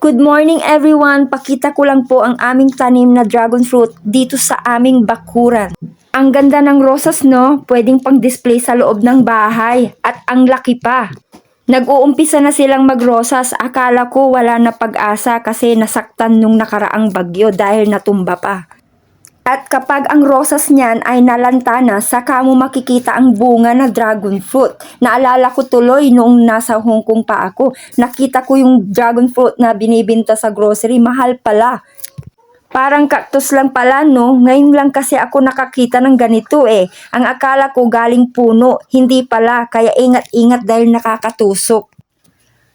Good morning everyone! Pakita ko lang po ang aming tanim na dragon fruit dito sa aming bakuran. Ang ganda ng rosas no, pwedeng pang display sa loob ng bahay at ang laki pa. Nag-uumpisa na silang magrosas, akala ko wala na pag-asa kasi nasaktan nung nakaraang bagyo dahil natumba pa. At kapag ang rosas niyan ay nalanta na, saka mo makikita ang bunga na dragon fruit. Naalala ko tuloy noong nasa Hong Kong pa ako, nakita ko yung dragon fruit na binibinta sa grocery, mahal pala. Parang cactus lang pala no, ngayon lang kasi ako nakakita ng ganito eh. Ang akala ko galing puno, hindi pala, kaya ingat-ingat dahil nakakatusok.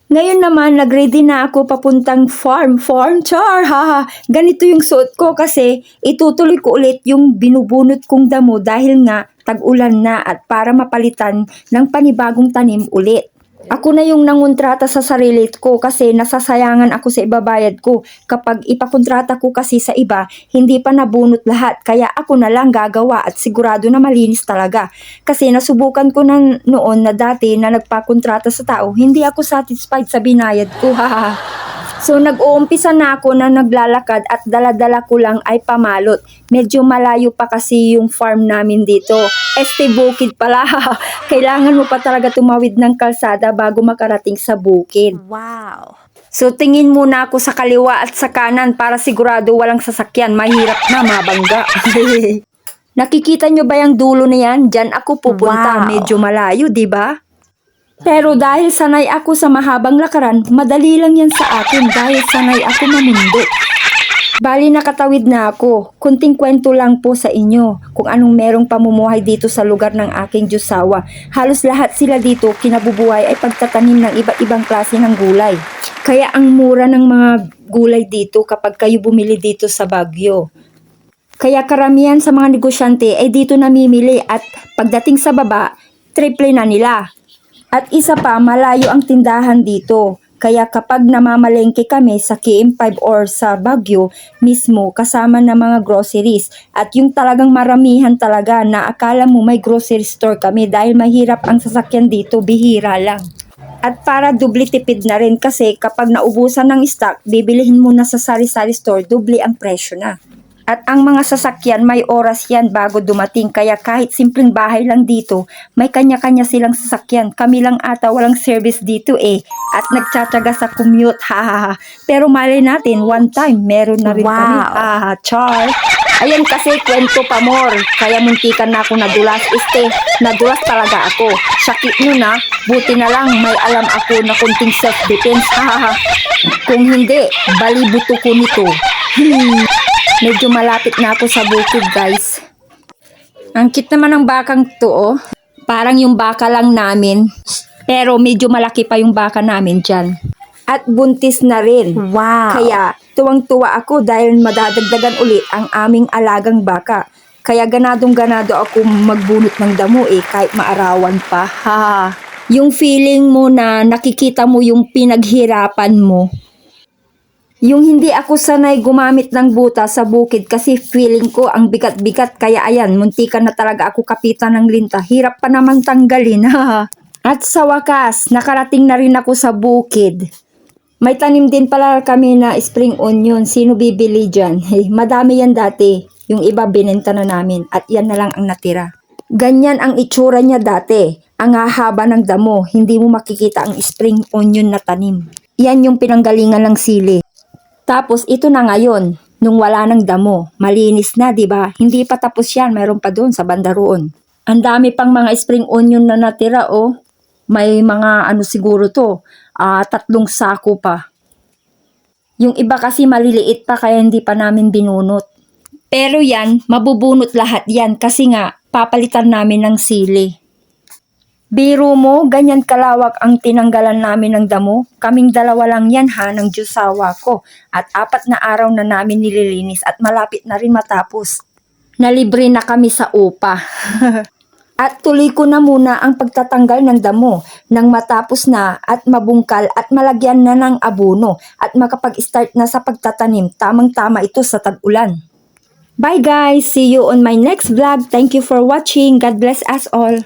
Ngayon naman, nag-ready na ako papuntang farm. Farm, char, haha. Ganito yung suot ko kasi itutuloy ko ulit yung binubunot kong damo dahil nga tag-ulan na at para mapalitan ng panibagong tanim ulit. Ako na yung nangontrata sa sarili ko kasi nasasayangan ako sa ibabayad ko. Kapag ipakontrata ko kasi sa iba, hindi pa nabunot lahat. Kaya ako na lang gagawa at sigurado na malinis talaga. Kasi nasubukan ko na noon na dati na nagpakontrata sa tao, hindi ako satisfied sa binayad ko. Haha. So nag-uumpisa na ako na naglalakad at daladala ko lang ay pamalot. Medyo malayo pa kasi yung farm namin dito. Este bukid pala. Kailangan mo pa talaga tumawid ng kalsada bago makarating sa bukid. Wow. So tingin muna ako sa kaliwa at sa kanan para sigurado walang sasakyan. Mahirap na mabangga. Nakikita nyo ba yung dulo na yan? Diyan ako pupunta. Wow. Medyo malayo, di ba? Pero dahil sanay ako sa mahabang lakaran, madali lang yan sa akin dahil sanay ako mamundo. Bali nakatawid na ako. Kunting kwento lang po sa inyo kung anong merong pamumuhay dito sa lugar ng aking Diyosawa. Halos lahat sila dito kinabubuhay ay pagtatanim ng iba't ibang klase ng gulay. Kaya ang mura ng mga gulay dito kapag kayo bumili dito sa Baguio. Kaya karamihan sa mga negosyante ay dito namimili at pagdating sa baba, triple na nila. At isa pa, malayo ang tindahan dito. Kaya kapag namamalengke kami sa KM5 or sa Baguio mismo kasama ng mga groceries at yung talagang maramihan talaga na akala mo may grocery store kami dahil mahirap ang sasakyan dito, bihira lang. At para dubli tipid na rin kasi kapag naubusan ng stock, bibilihin mo na sa sari-sari store, dubli ang presyo na. At ang mga sasakyan, may oras yan bago dumating. Kaya kahit simpleng bahay lang dito, may kanya-kanya silang sasakyan. Kami lang ata walang service dito eh. At nagtsatsaga sa commute, hahaha. Pero malay natin, one time, meron na rin Wow. kami. Haha, char. Ayan kasi kwento pa more. Kaya muntikan na ako nadulas. Este, nadulas talaga ako. Sakit nun na, buti na lang may alam ako na kunting self-defense. Hahaha. Kung hindi, balibuto ko nito. Hmm. Medyo malapit na ako sa bukid, guys. Ang cute naman ng bakang to, oh. Parang yung baka lang namin. Pero medyo malaki pa yung baka namin dyan. At buntis na rin. Wow. Kaya tuwang-tuwa ako dahil madadagdagan ulit ang aming alagang baka. Kaya ganadong ganado ako magbunot ng damo eh kahit maarawan pa. Ha. Yung feeling mo na nakikita mo yung pinaghirapan mo. Yung hindi ako sanay gumamit ng buta sa bukid kasi feeling ko ang bigat-bigat kaya ayan, muntikan na talaga ako kapitan ng linta. Hirap pa naman tanggalin. At sa wakas, nakarating na rin ako sa bukid. May tanim din pala kami na spring onion. Sino bibili dyan? Hey, madami yan dati. Yung iba binenta na namin at yan na lang ang natira. Ganyan ang itsura niya dati. Ang hahaba ng damo, hindi mo makikita ang spring onion na tanim. Yan yung pinanggalingan ng sili. Tapos ito na ngayon, nung wala ng damo, malinis na, 'di ba? Hindi pa tapos 'yan, mayroon pa doon sa banda. Ang dami pang mga spring onion na natira, oh. May mga ano siguro to, ah, tatlong sako pa. Yung iba kasi maliliit pa kaya hindi pa namin binunot. Pero yan, mabubunot lahat yan kasi nga papalitan namin ng sili. Biro mo, ganyan kalawak ang tinanggalan namin ng damo. Kaming dalawa lang yan ha, ng Diyosawa ko. At apat na araw na namin nililinis at malapit na rin matapos. Nalibre na kami sa upa. at tuloy ko na muna ang pagtatanggal ng damo nang matapos na at mabungkal at malagyan na ng abono at makapag-start na sa pagtatanim. Tamang-tama ito sa tag-ulan. Bye guys! See you on my next vlog. Thank you for watching. God bless us all.